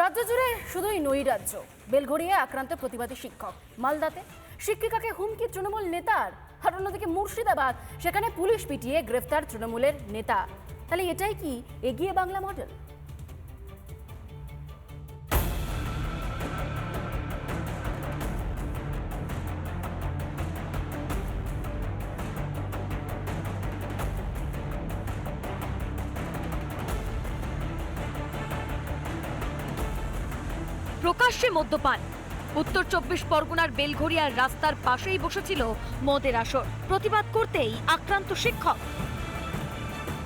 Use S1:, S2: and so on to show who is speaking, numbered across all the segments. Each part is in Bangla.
S1: রাজ্য জুড়ে শুধুই নৈরাজ্য। বেলঘড়িয়া আক্রান্ত প্রতিবাদী শিক্ষক। মালদাতে শিক্ষিকাকে হুমকি তৃণমূল নেতার আর অন্যদিকে মুর্শিদাবাদ, সেখানে পুলিশ পিটিয়ে গ্রেফতার তৃণমূলের নেতা। তাহলে এটাই কি এগিয়ে বাংলা মডেল
S2: প্রকাশ্যে মদ্যপান। উত্তর চব্বিশ পরগনার বেলঘরিয়ার রাস্তার পাশেই বসেছিল মদের আসর। প্রতিবাদ করতেই আক্রান্ত শিক্ষক।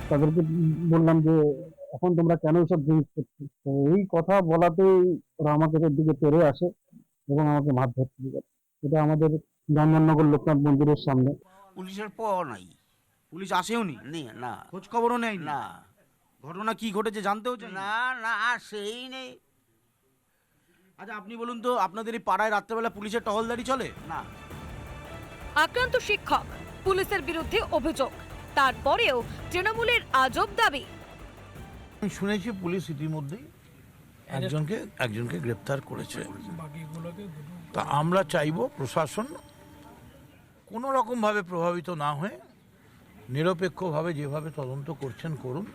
S3: তাদেরকে বললাম যে এখন তোমরা কেন এসব জিনিস করছ? এই কথা বলাতেই ওরা আমাকে দিকে তেড়ে আসে এবং আমাকে মারধর শুরু করে। এটা আমাদের চন্দননগর লোকনাথ মন্দিরের সামনে।
S4: পুলিশের পাওয়া নাই।
S5: পুলিশ আসেও নি?
S4: না।
S5: খোঁজ খবরও নেই
S4: না।
S5: ঘটনা কি ঘটেছে জানতেও
S4: না না সেই নেই।
S5: আচ্ছা আপনি বলুন তো আপনাদের এই পাড়ায় রাত্রেবেলা পুলিশের টহলদারি চলে?
S4: না।
S2: আক্রান্ত শিক্ষক পুলিশের বিরুদ্ধে অভিযোগ। তারপরেও তৃণমূলের আজব দাবি।
S6: আমি শুনেছি পুলিশ ইতিমধ্যেই একজনকে একজনকে গ্রেপ্তার করেছে। তা আমরা চাইব প্রশাসন কোনো রকমভাবে প্রভাবিত না হয়ে নিরপেক্ষভাবে যেভাবে তদন্ত করছেন করুন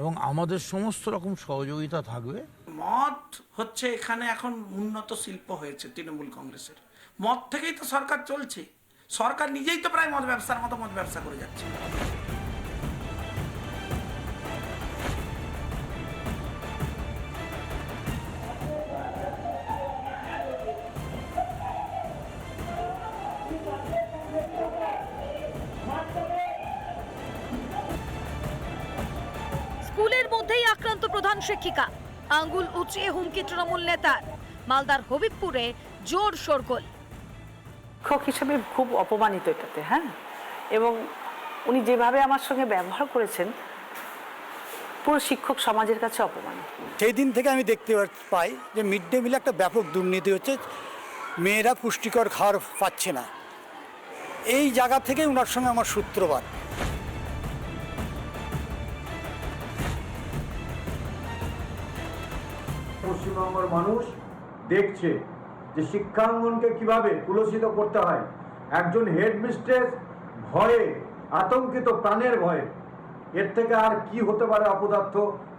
S6: এবং আমাদের সমস্ত রকম সহযোগিতা থাকবে।
S7: মদ হচ্ছে এখানে এখন উন্নত শিল্প হয়েছে তৃণমূল কংগ্রেসের। মদ থেকেই তো সরকার চলছে। সরকার নিজেই তো প্রায় মদ ব্যবসার মতো মদ ব্যবসা করে যাচ্ছে।
S2: স্কুলের মধ্যেই আক্রান্ত প্রধান শিক্ষিকা। আঙ্গুল উঁচিয়ে হুমকি তৃণমূল নেতার। মালদার হবিবপুরে জোর শোরগোল।
S8: শিক্ষক হিসেবে খুব অপমানিত এটাতে হ্যাঁ? এবং উনি যেভাবে আমার সঙ্গে ব্যবহার করেছেন পুরো শিক্ষক সমাজের কাছে অপমান
S9: সেই দিন থেকে আমি দেখতে পাই যে মিড ডে মিলে একটা ব্যাপক দুর্নীতি হচ্ছে মেয়েরা পুষ্টিকর খাবার পাচ্ছে না। এই জায়গা থেকেই ওনার সঙ্গে আমার সূত্রপাত।
S10: পশ্চিমবঙ্গের মানুষ দেখছে যে শিক্ষাঙ্গনকে কীভাবে কুলসিত করতে হয়। একজন হেডমিস্ট্রেস ভয়ে, আতঙ্কিত প্রাণের ভয়ে। এর থেকে আর কি হতে পারে অপদার্থ?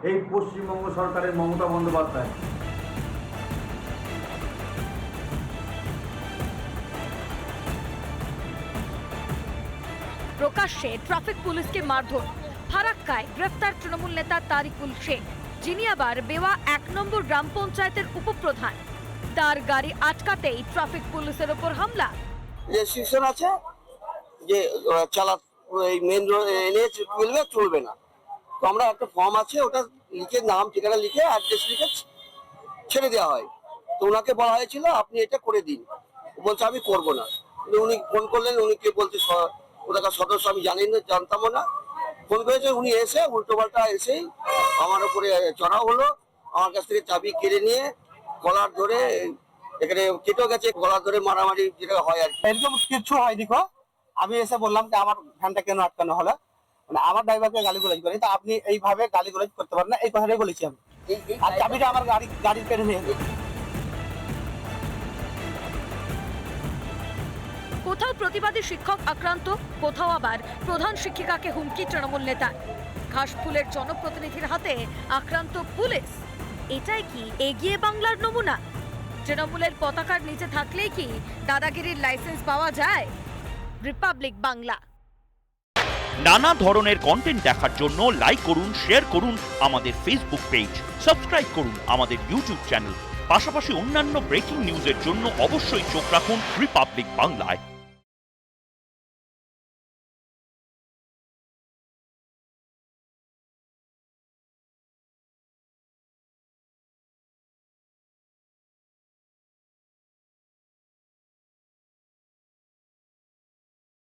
S10: এই পশ্চিমবঙ্গ সরকারের মমতা বন্দ্যোপাধ্যায়।
S2: প্রকাশ্যে ট্রাফিক পুলিশকে মারধর। ফারাক্কায় গ্রেফতার তৃণমূল নেতা তারিকুল শেখ যিনি আবার বেওয়া এক নম্বর গ্রাম পঞ্চায়েতের উপপ্রধান। তার গাড়ি আটকাতেই ট্রাফিক পুলিশের ওপর হামলা।
S11: রেস্ট্রিকশন আছে, যে চালা, এই মেন রোড এনে চলবে চলবে না। তো আমরা একটা ফর্ম আছে, ওটা লিখে, নাম, ঠিকানা লিখে অ্যাড্রেস লিখে ছেড়ে দেওয়া হয়। তো ওনাকে বলা হয়েছিল, আপনি এটা করে দিন। বলছে, আমি করব না। উনি ফোন করলেন, উনি কে বলতে স- ওনাকার সদস্য, আমি জানি না, জানতামও না। ফোন করেছে উনি এসে উল্টো পাল্টা এসেই আমার উপরে চড়াও হলো। আমার কাছ থেকে চাবি কেড়ে নিয়ে গলার ধরে এখানে কেটেও গেছে গলার ধরে মারামারি যেটা হয় আর কি।
S9: এরকম কিছু হয়নি কো আমি এসে বললাম যে আমার ভ্যানটা কেন আটকানো হলো? মানে আমার ড্রাইভারকে গালি গুলাজ করি। তা আপনি এইভাবে গালি গুলাজ করতে পারেন না এই কথাটাই বলেছি আমি। আর চাবিটা আমার গাড়ি গাড়ির পেরে নিয়ে
S2: কোথাও প্রতিবাদী শিক্ষক আক্রান্ত, কোথাও আবার প্রধান শিক্ষিকাকে হুমকি তৃণমূল নেতা। ঘাসফুলের জনপ্রতিনিধির হাতে আক্রান্ত পুলিশ। এটাই কি এগিয়ে বাংলার নমুনা? তৃণমূলের পতাকার নিচে থাকলেই কি দাদাগিরির লাইসেন্স পাওয়া যায়? রিপাবলিক বাংলা।
S12: নানা ধরনের কন্টেন্ট দেখার জন্য লাইক করুন শেয়ার করুন আমাদের ফেসবুক পেজ সাবস্ক্রাইব করুন আমাদের ইউটিউব চ্যানেল পাশাপাশি অন্যান্য ব্রেকিং নিউজের জন্য অবশ্যই চোখ রাখুন রিপাবলিক বাংলায়